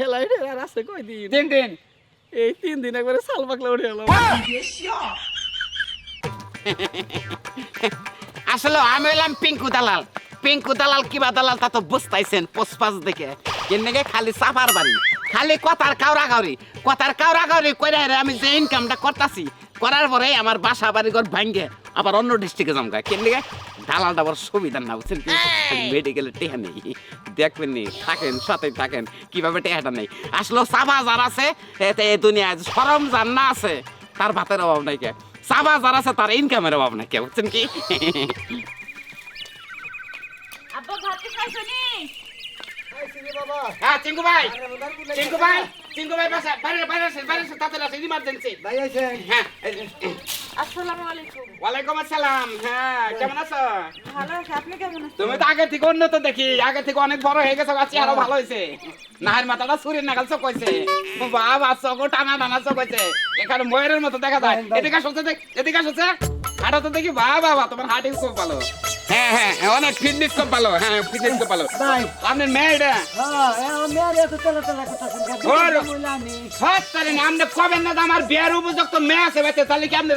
ঠেলাই ঠেলা আর আছে কয়দিন? দিন দিন। এই তিন দিন একবারে সাল পাকলা উঠে গেল আসলে আমি হলাম পিঙ্কু দালাল। পিঙ্কু দালাল কিবা দালাল তা তো বুঝতাইছেন পোসপাস দেখে। কেনকে খালি সাফার বাড়ি। খালি কথার কাউরা কাউরি কথার কাউরা কাউরি হেরে আমি যে ইনকামটা করতাছি করার পরে আমার বাসা বাড়ি ঘর ভাঙ্গে। আবার অন্য ডিস্ট্রিক্টে জমকা কেনকে দালালটা আবার সুবিধা না বুঝছেন মেডিকেলে টেহা নেই। দেখবেন নি থাকেন সাথে থাকেন। কীভাবে টেহাটা নেই? আসলে সাবা যার আছে এতে এই দুনিয়ায় সরম যার না আছে তার ভাতের অভাব নাই কে? সাবা যার আছে তার ইনকামের অভাব নাই কে বুঝছেন কি? আব্বা ভাত খাইছো নি? হ্যাঁ চিঙ্কু ভাই! চিঙ্কু ভাই! চিঙ্কু ভাই বাসা বাইরে বাইরে আসেন বাইরে আসেন তাড়াতাড়ি আসেন। ইমার্জেন্সি। হ্যাঁ। আসসালামু আলাইকুম। ওয়ালাইকুম আসসালাম হ্যাঁ কেমন আছো? ভালো আছি আপনি কেমন আছেন? তুমি তো আগে থেকে উন্নত দেখি আগে থেকে অনেক বড় হয়ে গেছো আছি আরও ভালো হয়েছে। নাহের মাথাটা সুরের নাগাল চোখ হয়েছে। বাবা চোখ টানা টানা চোখ হয়েছে। এখানে ময়ূরের মতো দেখা যায়। এদিকে আসছে দেখ এদিকে আসছে হাঁটা তো দেখি বা বাবা তোমার হার্টিং খুব ভালো। হ্যাঁ হ্যাঁ হ্যাঁ, অনেক ফিটনেস খুব ভালো হ্যাঁ ফিটনেস খুব ভালো। আপনার মেয়েটা হ্যাঁ? না আপনি না আমার বিয়ের উপযুক্ত মেয়ে আছে বেঁচে তাহলে কি আপনি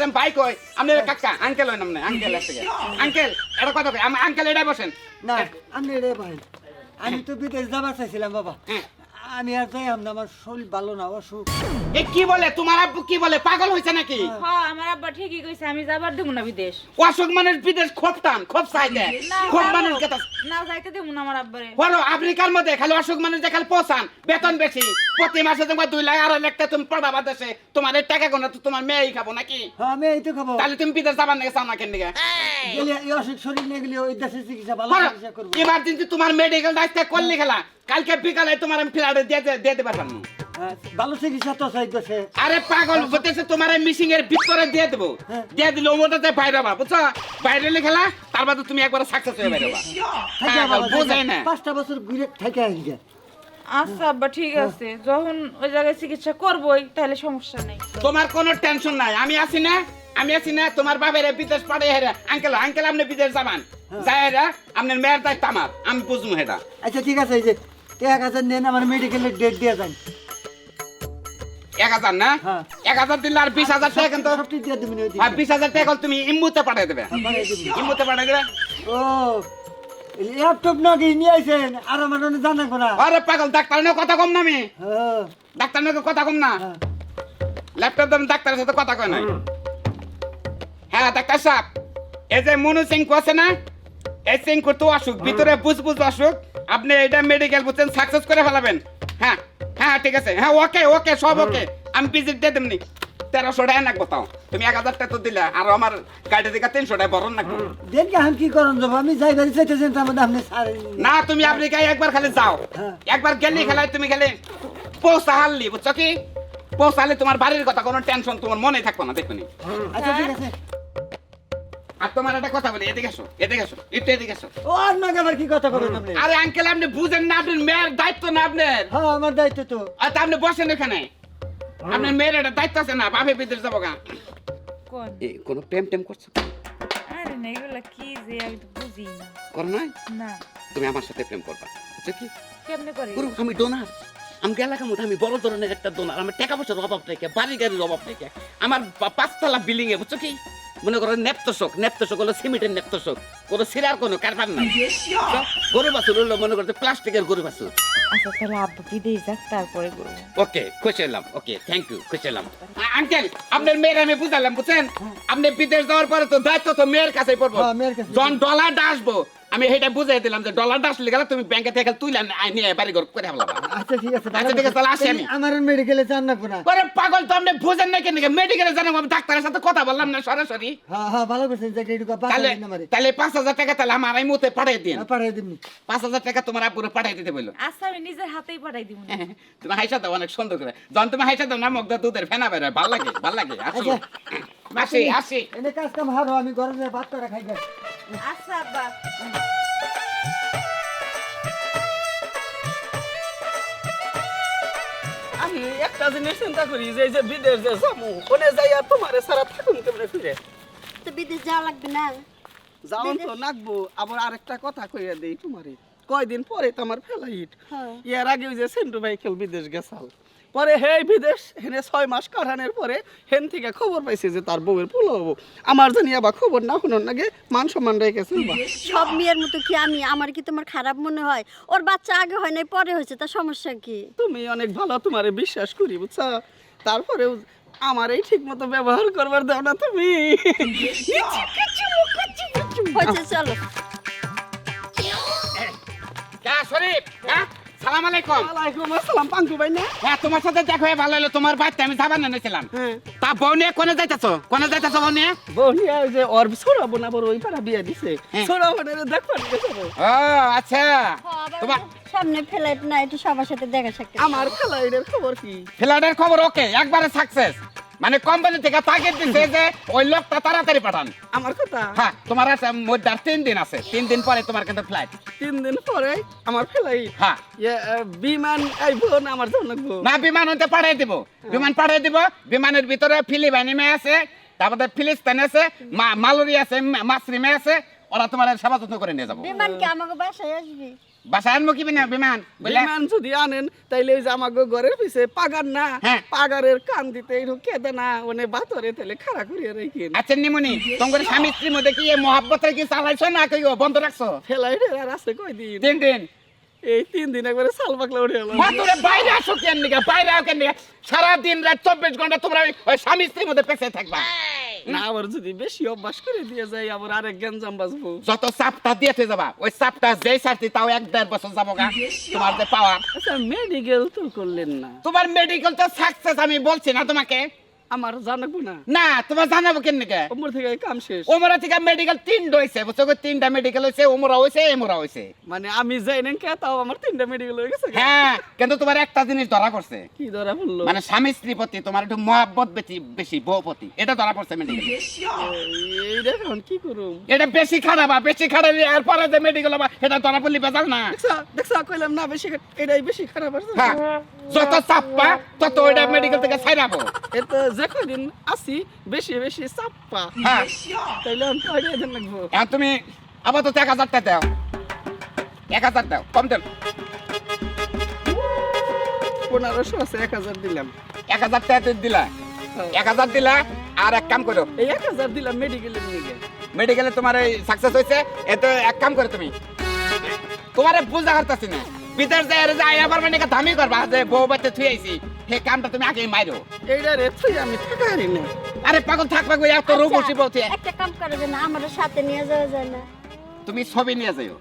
আপনি কাকা আঙ্কেল নামনে আঙ্কেল আছে আঙ্কেল এটা কথা কই আম- আঙ্কেল এটাই বসেন। না আমি তো বিদেশ যাবার চাইছিলাম বাবা। হ্যাঁ। আমি আর যাইলাম না আমার শরীর ভালো না অসুখ। এ কি বলে? তোমার আব্বু কি বলে? পাগল হয়েছে নাকি? হ্যাঁ। আমার আব্বা ঠিকই কইছে আমি যাবার দেব না বিদেশ। অসুখ মানুষ বিদেশ খুব টান খুব চাইতে না খুব যাব। মানুষ কথা না যাইতে দেব না আমার আব্বারে। বলো আফ্রিকার মধ্যে খালি অসুখ মানুষ যে খালি পোষান বেতন বেশি। প্রতি মাসে তোমার দুই লাখ আড়াই লাখ টাকা তুমি পড়াবা দেশে তোমার এই টাকা গোনা তো তোমার মেয়েই খাব নাকি? হ্যাঁ আমি এই তো খাব। তাহলে তুমি বিদেশ যাবার নাকি চাও না কেন দিকে গেলে এই অসুখ শরীর নিয়ে গেলে ওই দেশে চিকিৎসা ভালো চিকিৎসা করব। ইমার্জেন্সি তোমার মেডিকেল দায়িত্ব করলি খেলা। কালকে বিকালে তোমার আমি ফ্ল্যাটে হ্যাঁ, ভালো চিকিৎসা তো চাই দেশে আরে পাগল হতেছে তোমার মিশিং এর ভিতরে দিয়ে দেবো। হ্যাঁ। দিয়ে দিলে ওটাতে বাইরে হবা বুঝছ? বাইরে খেলা তার বাদে তুমি একবার সাকসেস হয়ে বাইরে হবা। থাকে পাগল, বাবা, বোঝাই না। পাঁচটা বছর ঘুরে থাকে আজকে আচ্ছা আব্বা ঠিক আছে। যখন ওই জায়গায় চিকিৎসা করবই তাহলে সমস্যা নেই। তোমার কোনো টেনশন নাই। আমি আছি না আমি আছি না তোমার বাবের বিদেশ পাঠিয়ে হেরা। আঙ্কেল আঙ্কেল আপনি বিদেশ যাবান। যাই হেরা আপনার মেয়ের দায়িত্ব আমার। আমি বুঝব হেরা। আচ্ছা ঠিক আছে এই যে এক হাজার নেন আমার মেডিকেলের ডেট দিয়ে যান এক হাজার না? হ্যাঁ। এক হাজার দিলে আর বিশ হাজার টাকা কিন্তু। আর বিশ হাজার টাকা তুমি ইম্মুতে পাঠিয়ে দেবে। ইম্মুতে পাঠিয়ে দেবে। ও ল্যাপটপ নাকি নিয়ে আইছেন? আর আমার অনেক না। আরে পাগল ডাক্তার নিয়ে কথা কম না আমি। হ্যাঁ। ডাক্তার নিয়ে কথা কম না। হ্যাঁ। ল্যাপটপ দাম ডাক্তারের সাথে কথা কয় নাই হ্যাঁ ডাক্তার সাহেব এই যে মনু সিং আছে না এই অসুখ ভিতরে বুঝ বুঝ অসুখ আপনি এটা মেডিকেল বুঝছেন সাকসেস করে ফেলাবেন। হ্যাঁ হ্যাঁ ঠিক আছে। হ্যাঁ ওকে ওকে সব ওকে। আমি ভিজিট দিয়ে দেবনি। তেরোশো টাকা নাকবো তাও। তুমি এক হাজার টাকা তো দিলে আর আমার গাড়ি থেকে তিনশো টাকা বরণ নাকবো। দেখি আমি কি করুন যাব আমি যাই বাড়ি চাইতেছেন তার মধ্যে আপনি না তুমি একবার খালি যাও। হ্যাঁ। একবার গেলি খেলায় তুমি খেলে পৌঁছা হারলি বুঝছ কি? পৌঁছালে তোমার বাড়ির কথা কোনো টেনশন তোমার মনে থাকবে না দেখুনি আচ্ছা ঠিক আছে। আর তোমার একটা কথা বলি এদিকে এদিকে আসো একটু এদিকে আসো ও আর আবার কি কথা আপনি? আরে আঙ্কেল আপনি বুঝেন না মেয়ের দায়িত্ব না আপনার? হ্যাঁ আমার দায়িত্ব তো। আর তা আপনি বসেন এখানে। আপনার মেয়ের একটা দায়িত্ব আছে না বাপে বিদেশ যাব গা। কোন? কোনো প্রেম টেম করছ? আরে না এগুলা কি যে আমি তো বুঝি না। করো না না। তুমি আমার সাথে প্রেম করবা। বুঝছ কি? কেমনে করে? গুরু আমি ডোনার আমি এলাকার মধ্যে আমি বড় ধরনের একটা ডোনার আমার টাকা পয়সার অভাব নেই বাড়ি গাড়ির অভাব নেই আমার পাঁচতলা বিল্ডিং এ বুঝছ কি? মনে করো নেপ্তশোক নেপ্তশোক হলো সিমেন্টের নেপ্তশোক। কোনো সিরার কোনো কারবার নাই। গরু বাছুর হলো মনে করো প্লাস্টিকের গরু বাছুর। আচ্ছা তাহলে আব্বা বিদেশ যাক তারপরে ওকে খুশি হলাম ওকে থ্যাংক ইউ খুশি হলাম। আঙ্কেল আপনার মেয়ের আমি বুঝালাম বুঝছেন? আপনি বিদেশ যাওয়ার পরে তো দায়িত্ব তো মেয়ের কাছে পড়ব। হ্যাঁ, মেয়ের যখন ডলারটা আসব আমি সেটা বুঝাই দিলাম যে ডলারটা আসলে গেলে তুমি ব্যাংকে থেকে আনি- নিয়ে বাড়ি ঘর করে আচ্ছা ঠিক আছে আচ্ছা, ঠিক আছে, তাহলে আসি আমি। আমার মেডিকেলে চান না না ওরে পাগল তো আপনি বুঝেন না কেন মেডিকেলে আমি ডাক্তারের সাথে কথা বললাম না সরাসরি। হ্যাঁ হ্যাঁ ভালো করছেন যে একটু তাহলে তাহলে পাঁচ হাজার টাকা তাহলে আমার এই মুহূর্তে পাঠিয়ে দিন। হ্যাঁ, পাঁচ হাজার টাকা তোমার আপুরে পাঠিয়ে দিতে বলল। আচ্ছা আমি নিজের হাতেই পাঠাই দিব না তুমি হাইসা দাও অনেক সুন্দর করে। যখন তুমি হাইসা দাও না মুখ দাও দুধের ফেনা বের হয় ভালো লাগে ভালো লাগে আসি আসি আসি। এনে কাজ কাম হারো আমি ঘরে যাই ভাত করে খাই আচ্ছা আব্বা। আমি একটা জিনিস চিন্তা করি যে যে বিদেশ যে যাব ওনে যাই আর তোমারে সারা থাকুন কেমনে ফিরে? তো বিদেশ যাওয়া লাগবে না? যাওন তো লাগবো আবার আরেকটা কথা কইয়া দেই তোমারে। কয়দিন পরে তো আমার ফেলাইট ইয়ার এর আগে ওই যে সেন্টু ভাই খেল বিদেশ গেছাল। পরে হে বিদেশ হেনে ছয় মাস কাটানোর পরে হেন থেকে খবর পাইছে যে তার বউয়ের ফুল হব। আমার জানি আবার খবর না শুনুন নাকি মান সম্মান রেখেছে সব মেয়ের মতো কি আমি? আমার কি তোমার খারাপ মনে হয়? ওর বাচ্চা আগে হয় নাই পরে হয়েছে তার সমস্যা কি? তুমি অনেক ভালো তোমারে বিশ্বাস করি বুঝছ? তারপরেও আমার এই ঠিক মতো ব্যবহার করবার দাও না তুমি। হয়েছে চলো। শরীফ হ্যাঁ? সালাম আলাইকুম। ওয়ালাইকুম আসসালাম পাঙ্কু ভাই না? হ্যাঁ তোমার সাথে দেখা হয়ে ভালো হলো। তোমার আমি সাবান এনেছিলাম হ্যাঁ। তা বউ নিয়ে কোনে যাইতেছো? কোনে যাইতেছো বউ নিয়ে? বউ নিয়ে যে ওর সরাবো না বড় ওই পাড়া বিয়ে দিছে। সরাবো না রে দেখবার ও আচ্ছা। তোমার সামনে ফ্লাইট না একটু সবার সাথে দেখা সাক্ষাৎ আমার ফ্লাইটের খবর কি? ফ্লাইটের খবর ওকে একবারে সাকসেস মানে কোম্পানি থেকে তাগিদ দিছে যে ওই লোকটা তাড়াতাড়ি পাঠান। আমার কথা? হ্যাঁ তোমার আছে মধ্যে আর তিন দিন আছে তিন দিন পরে তোমার কিন্তু ফ্লাইট তিন দিন পরে আমার ফ্লাইট হ্যাঁ। বিমান আইবো না আমার জনগো না বিমান হতে পাঠিয়ে দিব। বিমান পাঠিয়ে দিব বিমানের ভিতরে ফিলিপাইনি মেয়ে আছে তারপরে ফিলিস্তিন আছে মা- মালুরি আছে মাসরি মেয়ে আছে ওরা তোমার সেবা যত্ন করে নিয়ে যাব। বিমান কি আমাকে বাসায় আসবি? আনব কি বিনা বিমান? বিমান যদি আনেন তাইলে ওই যে আমাকে ঘরের পিছে পাগার না? হ্যাঁ। পাগারের কান দিতে একটু কেঁদে না ওনে বাতরে তাহলে খাড়া করিয়ে রেখে আচ্ছা নিমুনি তোমার স্বামী স্ত্রীর মধ্যে কি মহাব্বতের কি চালাইছো না কেউ বন্ধ রাখছো? ফ্লাইটের আর আছে কয়দিন? তিন দিন। এই তিন দিন একবারে সাল পাকলা উঠে গেল। মাতুরে বাইরে আসো কেন নিকে বাইরে আসো কেন নিকে সারা দিন রাত চব্বিশ ঘণ্টা তোমরা ওই স্বামী স্ত্রীর মধ্যে পেছে থাকবা। না আবার যদি বেশি অভ্যাস করে দিয়ে যায় আবার আরেক গেঞ্জাম বাজবো যত সাপটা দিয়েতে যাবা ওই সাপটা যেই সারতি তাও এক দেড় বছর যাব গা। তোমার যে পাওয়ার আচ্ছা মেডিকেল তো করলেন না। তোমার মেডিকেল তো সাকসেস আমি বলছি না তোমাকে। আমার জানাব না। না তোমার জানাব কেন ওমর থেকে কাম শেষ। ওমরা থেকে মেডিকেল হয়েছে বুঝছ? তিনটা মেডিকেল ওমরা এমরা মানে আমি যাই না কে তাও আমার তিনটা মেডিকেল হয়ে গেছে হ্যাঁ কিন্তু তোমার একটা জিনিস ধরা পড়ছে। কি ধরা পড়ল? মানে স্বামী স্ত্রী প্রতি তোমার একটু মহাব্বত বেশি বেশি বউ প্রতি। এটা ধরা পড়ছে মেডিকেল এইটা এখন কি করুম? এটা বেশি খারাপ বেশি খারাপ আর পরে যে মেডিকেল এটা ধরা পড়লি বেজাল না। দেখছা দেখছা কইলাম না বেশি এটাই বেশি খারাপ আছে। হ্যাঁ যত চাপ্পা তত ওইটা মেডিকেল থেকে ছাইরাবো এতো যে কদিন আসি বেশি বেশি চাপ্পা হ্যাঁ। তাইলে আমি পাড়িয়ে দেন লাগবো। এখন তুমি আপাতত এক হাজারটা দাও। এক হাজার দাও কম দেন পনেরোশো আছে এক হাজার দিলাম। এক হাজার টাকা দিলা। এক হাজার দিলা আর এক কাম করো। এই এক হাজার দিলাম মেডিকেলের নিয়ে মেডিকেলে তোমার এই সাকসেস হয়েছে এতে এক কাম করো তুমি। তোমারে বুঝা হারতাছি না। বিদেশ যায় যে আয়া পারবে না ধামি করবা যে বউ বাচ্চা থুই আইছি। সেই কামটা তুমি আগে মাইরো। এইটা রে তুই আমি থাকা হারি না। আরে পাগল থাকবা গো এত রূপ বসি বলছে আচ্ছা, একটা কাম করে যে না আমাদের সাথে নিয়ে যাওয়া যায় না। তুমি ছবি নিয়ে যাও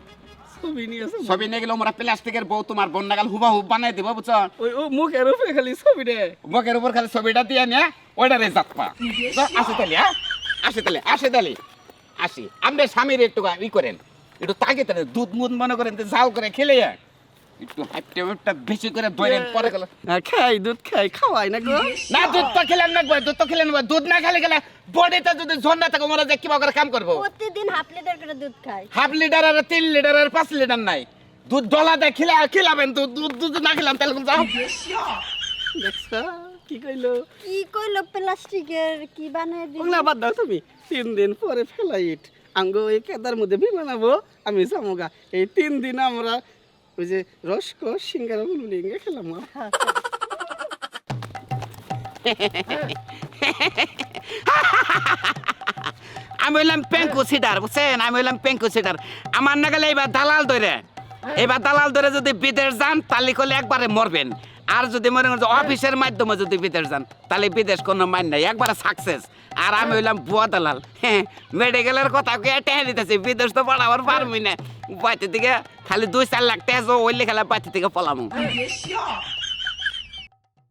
ছবি নিয়ে আসো ছবি নিয়ে গেলে আমরা প্লাস্টিকের বউ তোমার বন নাগাল হুবা হুব বানাই দিব বুঝছ? ওই ও মুখের উপরে খালি ছবি রে মুখের উপর খালি ছবিটা দিয়ে নিয়ে ওইটারে জাতপা আসি তালি হ্যাঁ? আসি তালি আসি তালি আসি। আমাদের স্বামীর একটু ই করেন। একটু তাকে তাহলে দুধ মুধ মনে করেন তো যাও করে খেলে একটু হাইপটা হাইপটা বেশি করে ধরেন পরে গেল। খাই দুধ খাই খাওয়াই না গো। না দুধ তো খেলেন না গো, দুধ তো খেলেন না দুধ না খেলে গেলে বডিতে যদি ঝন না থাকে ওরা যে কিবা করে কাম করব? প্রতিদিন হাফ লিটার করে দুধ খাই। হাফ লিটার আর তিন লিটার আর পাঁচ লিটার নাই। দুধ ডলা দেয় খিলা খিলাবেন দুধ দুধ দুধ না খেলাম তাহলে যাও? দেখছা কি কইলো? কি কইলো প্লাস্টিকের কি বানাই দিল? ওগুলা বাদ দাও তুমি। তিন দিন পরে ফ্লাইট। আঙ্গ এই কেদার মধ্যে বিমান আবো আমি যামোগা। এই তিন দিন আমরা ওই যে সিঙ্গারা খেলাম আমি হইলাম পেঙ্কু সিটার বুঝছেন? আমি হইলাম পেঙ্কু সিটার আমার না গেলে এবার দালাল ধরে। এবার দালাল ধরে যদি বিদেশ যান, তাহলে করলে একবারে মরবেন। আর যদি মনে করেন অফিসের মাধ্যমে যদি বিদেশ যান, তাহলে বিদেশ কোনো মান নাই। একবারে সাকসেস আর আমি হইলাম বুয়া দালাল। হ্যাঁ মেডিকেলের কথা কে টেহে দিতেছি, বিদেশ তো পড়াবার পারবি না। বাড়িতে থেকে খালি দুই চার লাখ টাকা ওইলে খেলা বাড়িতে থেকে পলামু।